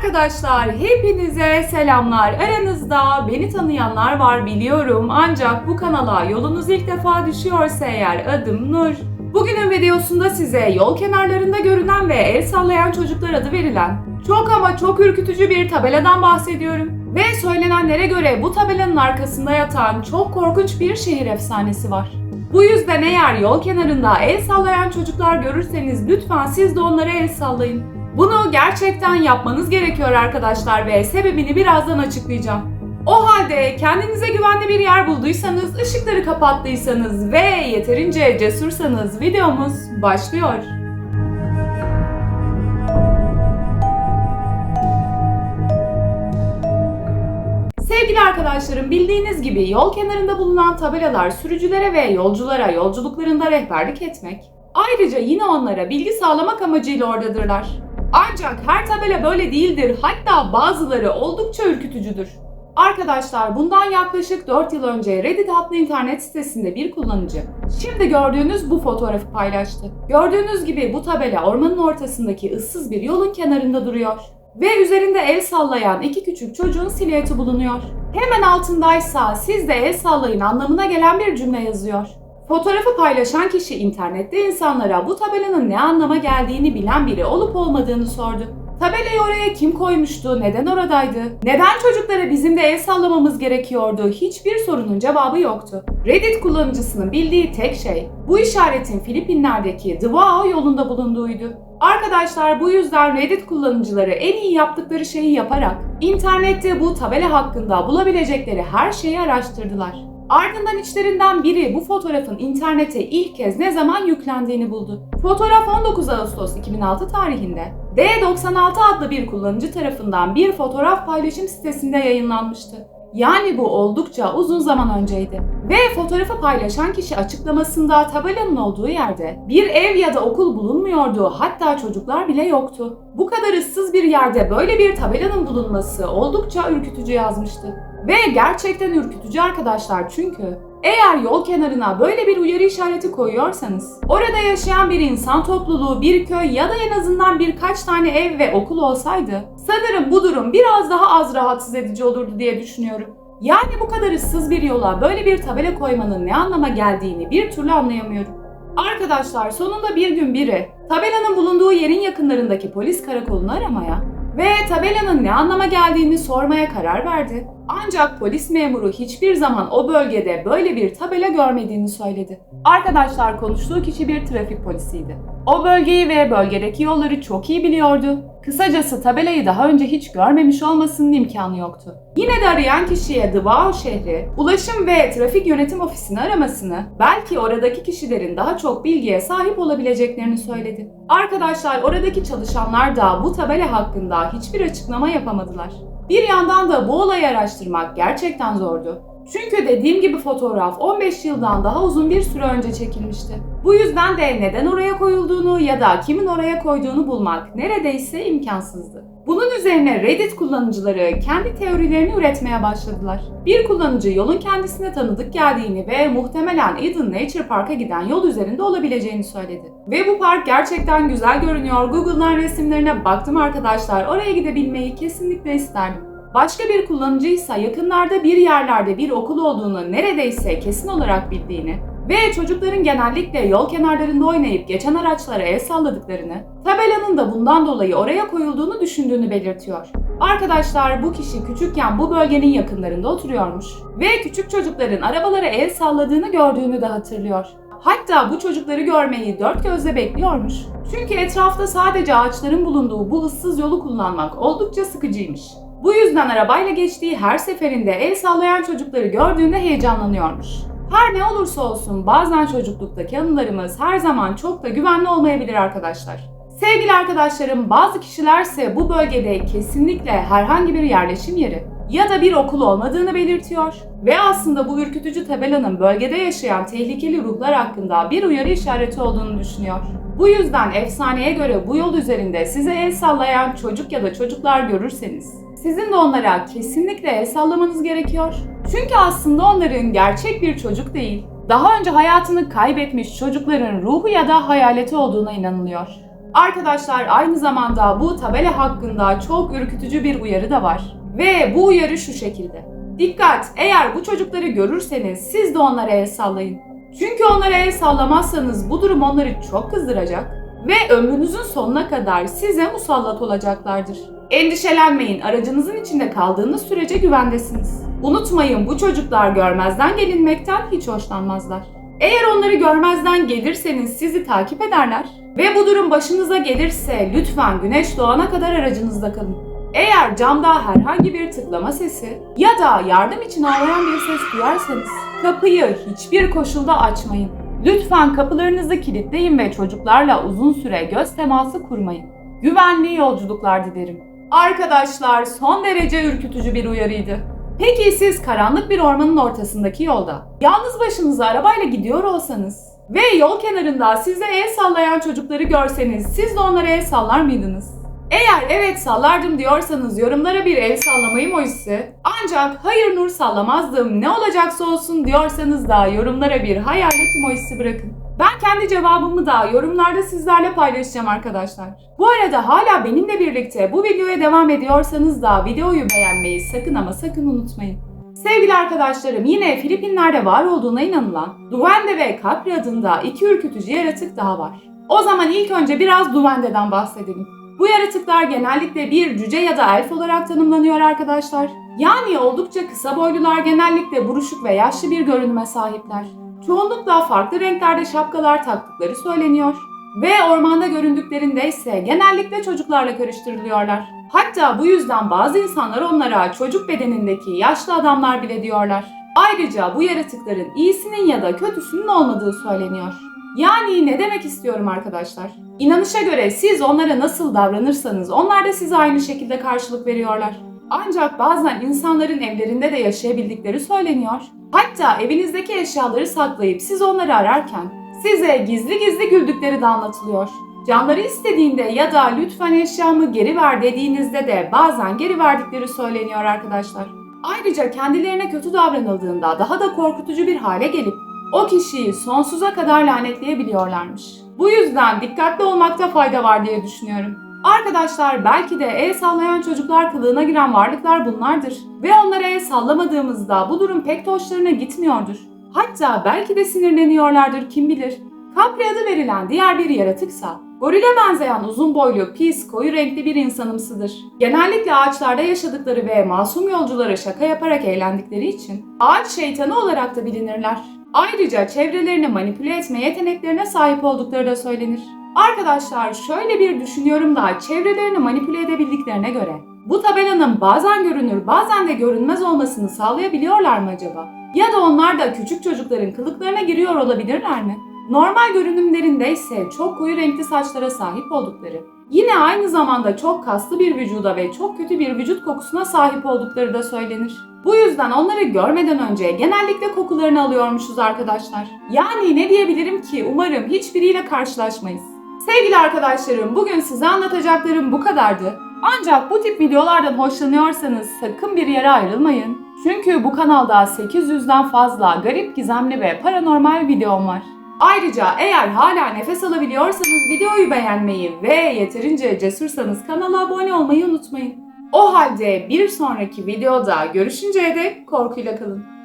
Arkadaşlar hepinize selamlar. Aranızda beni tanıyanlar var biliyorum. Ancak bu kanala yolunuz ilk defa düşüyorsa eğer adım Nur. Bugünün videosunda size yol kenarlarında görünen ve el sallayan çocuklar adı verilen çok ama çok ürkütücü bir tabeladan bahsediyorum. Ve söylenenlere göre bu tabelanın arkasında yatan çok korkunç bir şehir efsanesi var. Bu yüzden eğer yol kenarında el sallayan çocuklar görürseniz lütfen siz de onlara el sallayın. Bunu gerçekten yapmanız gerekiyor arkadaşlar ve sebebini birazdan açıklayacağım. O halde kendinize güvenli bir yer bulduysanız, ışıkları kapattıysanız ve yeterince cesursanız videomuz başlıyor. Sevgili arkadaşlarım bildiğiniz gibi yol kenarında bulunan tabelalar sürücülere ve yolculara yolculuklarında rehberlik etmek, ayrıca yine onlara bilgi sağlamak amacıyla oradadırlar. Ancak her tabela böyle değildir. Hatta bazıları oldukça ürkütücüdür. Arkadaşlar bundan yaklaşık 4 yıl önce Reddit adlı internet sitesinde bir kullanıcı şimdi gördüğünüz bu fotoğrafı paylaştı. Gördüğünüz gibi bu tabela ormanın ortasındaki ıssız bir yolun kenarında duruyor. Ve üzerinde el sallayan iki küçük çocuğun silüeti bulunuyor. Hemen altındaysa siz de el sallayın anlamına gelen bir cümle yazıyor. Fotoğrafı paylaşan kişi internette insanlara bu tabelanın ne anlama geldiğini bilen biri olup olmadığını sordu. Tabelayı oraya kim koymuştu, neden oradaydı, neden çocuklara bizim de el sallamamız gerekiyordu hiçbir sorunun cevabı yoktu. Reddit kullanıcısının bildiği tek şey bu işaretin Filipinler'deki The yolunda bulunduğuydu. Arkadaşlar bu yüzden Reddit kullanıcıları en iyi yaptıkları şeyi yaparak internette bu tabela hakkında bulabilecekleri her şeyi araştırdılar. Ardından içlerinden biri bu fotoğrafın internete ilk kez ne zaman yüklendiğini buldu. Fotoğraf 19 Ağustos 2006 tarihinde D96 adlı bir kullanıcı tarafından bir fotoğraf paylaşım sitesinde yayınlanmıştı. Yani bu oldukça uzun zaman önceydi. Ve fotoğrafı paylaşan kişi açıklamasında tabelanın olduğu yerde bir ev ya da okul bulunmuyordu hatta çocuklar bile yoktu. Bu kadar ıssız bir yerde böyle bir tabelanın bulunması oldukça ürkütücü yazmıştı. Ve gerçekten ürkütücü arkadaşlar çünkü eğer yol kenarına böyle bir uyarı işareti koyuyorsanız, orada yaşayan bir insan topluluğu, bir köy ya da en azından birkaç tane ev ve okul olsaydı, sanırım bu durum biraz daha az rahatsız edici olurdu diye düşünüyorum. Yani bu kadar ıssız bir yola böyle bir tabela koymanın ne anlama geldiğini bir türlü anlayamıyorum. Arkadaşlar sonunda bir gün biri tabelanın bulunduğu yerin yakınlarındaki polis karakolunu aramaya ve tabelanın ne anlama geldiğini sormaya karar verdi. Ancak polis memuru hiçbir zaman o bölgede böyle bir tabela görmediğini söyledi. Arkadaşlar konuştuğu kişi bir trafik polisiydi. O bölgeyi ve bölgedeki yolları çok iyi biliyordu. Kısacası tabelayı daha önce hiç görmemiş olmasının imkanı yoktu. Yine de arayan kişiye Dıvao şehri, ulaşım ve trafik yönetim ofisini aramasını, belki oradaki kişilerin daha çok bilgiye sahip olabileceklerini söyledi. Arkadaşlar oradaki çalışanlar da bu tabela hakkında hiçbir açıklama yapamadılar. Bir yandan da bu olayı araştırmak gerçekten zordu. Çünkü dediğim gibi fotoğraf 15 yıldan daha uzun bir süre önce çekilmişti. Bu yüzden de neden oraya koyulduğunu ya da kimin oraya koyduğunu bulmak neredeyse imkansızdı. Bunun üzerine Reddit kullanıcıları kendi teorilerini üretmeye başladılar. Bir kullanıcı yolun kendisine tanıdık geldiğini ve muhtemelen Eden Nature Park'a giden yol üzerinde olabileceğini söyledi. Ve bu park gerçekten güzel görünüyor. Google'dan resimlerine baktım arkadaşlar. Oraya gidebilmeyi kesinlikle isterdim. Başka bir kullanıcı ise yakınlarda bir yerlerde bir okul olduğunu neredeyse kesin olarak bildiğini ve çocukların genellikle yol kenarlarında oynayıp geçen araçlara el salladıklarını, tabelanın da bundan dolayı oraya koyulduğunu düşündüğünü belirtiyor. Arkadaşlar bu kişi küçükken bu bölgenin yakınlarında oturuyormuş ve küçük çocukların arabalara el salladığını gördüğünü de hatırlıyor. Hatta bu çocukları görmeyi dört gözle bekliyormuş. Çünkü etrafta sadece ağaçların bulunduğu bu ıssız yolu kullanmak oldukça sıkıcıymış. Bu yüzden arabayla geçtiği her seferinde el sallayan çocukları gördüğünde heyecanlanıyormuş. Her ne olursa olsun bazen çocukluktaki anılarımız her zaman çok da güvenli olmayabilir arkadaşlar. Sevgili arkadaşlarım bazı kişilerse bu bölgede kesinlikle herhangi bir yerleşim yeri ya da bir okul olmadığını belirtiyor ve aslında bu ürkütücü tabelanın bölgede yaşayan tehlikeli ruhlar hakkında bir uyarı işareti olduğunu düşünüyor. Bu yüzden efsaneye göre bu yol üzerinde size el sallayan çocuk ya da çocuklar görürseniz sizin de onlara kesinlikle el sallamanız gerekiyor. Çünkü aslında onların gerçek bir çocuk değil, daha önce hayatını kaybetmiş çocukların ruhu ya da hayaleti olduğuna inanılıyor. Arkadaşlar aynı zamanda bu tabela hakkında çok ürkütücü bir uyarı da var. Ve bu uyarı şu şekilde. Dikkat! Eğer bu çocukları görürseniz siz de onlara el sallayın. Çünkü onlara el sallamazsanız bu durum onları çok kızdıracak ve ömrünüzün sonuna kadar size musallat olacaklardır. Endişelenmeyin, aracınızın içinde kaldığınız sürece güvendesiniz. Unutmayın bu çocuklar görmezden gelinmekten hiç hoşlanmazlar. Eğer onları görmezden gelirseniz sizi takip ederler ve bu durum başınıza gelirse lütfen güneş doğana kadar aracınızda kalın. Eğer camda herhangi bir tıklama sesi ya da yardım için ağlayan bir ses duyarsanız kapıyı hiçbir koşulda açmayın. Lütfen kapılarınızı kilitleyin ve çocuklarla uzun süre göz teması kurmayın. Güvenli yolculuklar dilerim. Arkadaşlar son derece ürkütücü bir uyarıydı. Peki siz karanlık bir ormanın ortasındaki yolda yalnız başınıza arabayla gidiyor olsanız ve yol kenarında size el sallayan çocukları görseniz siz de onlara el sallar mıydınız? Eğer evet sallardım diyorsanız yorumlara bir el sallama emojisi ancak hayır Nur sallamazdım ne olacaksa olsun diyorsanız da yorumlara bir hayalet emojisi bırakın. Ben kendi cevabımı da yorumlarda sizlerle paylaşacağım arkadaşlar. Bu arada hala benimle birlikte bu videoya devam ediyorsanız da videoyu beğenmeyi sakın ama sakın unutmayın. Sevgili arkadaşlarım yine Filipinler'de var olduğuna inanılan Duende ve Capri adında iki ürkütücü yaratık daha var. O zaman ilk önce biraz Duende'den bahsedelim. Bu yaratıklar genellikle bir cüce ya da elf olarak tanımlanıyor arkadaşlar. Yani oldukça kısa boylular genellikle buruşuk ve yaşlı bir görünüme sahipler. Çoğunlukla farklı renklerde şapkalar taktıkları söyleniyor. Ve ormanda göründüklerinde ise genellikle çocuklarla karıştırılıyorlar. Hatta bu yüzden bazı insanlar onlara çocuk bedenindeki yaşlı adamlar bile diyorlar. Ayrıca bu yaratıkların iyisinin ya da kötüsünün olmadığı söyleniyor. Yani ne demek istiyorum arkadaşlar? İnanışa göre siz onlara nasıl davranırsanız onlar da size aynı şekilde karşılık veriyorlar. Ancak bazen insanların evlerinde de yaşayabildikleri söyleniyor. Hatta evinizdeki eşyaları saklayıp siz onları ararken size gizli gizli güldükleri de anlatılıyor. Canları istediğinde ya da lütfen eşyamı geri ver dediğinizde de bazen geri verdikleri söyleniyor arkadaşlar. Ayrıca kendilerine kötü davranıldığında daha da korkutucu bir hale gelip o kişiyi sonsuza kadar lanetleyebiliyorlarmış. Bu yüzden dikkatli olmakta fayda var diye düşünüyorum. Arkadaşlar belki de el sallayan çocuklar kılığına giren varlıklar bunlardır. Ve onlara el sallamadığımızda bu durum pek hoşlarına gitmiyordur. Hatta belki de sinirleniyorlardır kim bilir. Capri adı verilen diğer bir yaratıksa gorile benzeyen uzun boylu, pis, koyu renkli bir insanımsıdır. Genellikle ağaçlarda yaşadıkları ve masum yolculara şaka yaparak eğlendikleri için ağaç şeytanı olarak da bilinirler. Ayrıca çevrelerini manipüle etme yeteneklerine sahip oldukları da söylenir. Arkadaşlar şöyle bir düşünüyorum da çevrelerini manipüle edebildiklerine göre bu tabelanın bazen görünür bazen de görünmez olmasını sağlayabiliyorlar mı acaba? Ya da onlar da küçük çocukların kılıklarına giriyor olabilirler mi? Normal görünümlerinde ise çok koyu renkli saçlara sahip oldukları, yine aynı zamanda çok kaslı bir vücuda ve çok kötü bir vücut kokusuna sahip oldukları da söylenir. Bu yüzden onları görmeden önce genellikle kokularını alıyormuşuz arkadaşlar. Yani ne diyebilirim ki umarım hiçbiriyle karşılaşmayız. Sevgili arkadaşlarım bugün size anlatacaklarım bu kadardı. Ancak bu tip videolardan hoşlanıyorsanız sakın bir yere ayrılmayın. Çünkü bu kanalda 800'den fazla garip, gizemli ve paranormal videom var. Ayrıca eğer hala nefes alabiliyorsanız videoyu beğenmeyi ve yeterince cesursanız kanala abone olmayı unutmayın. O halde bir sonraki videoda görüşünceye dek korkuyla kalın.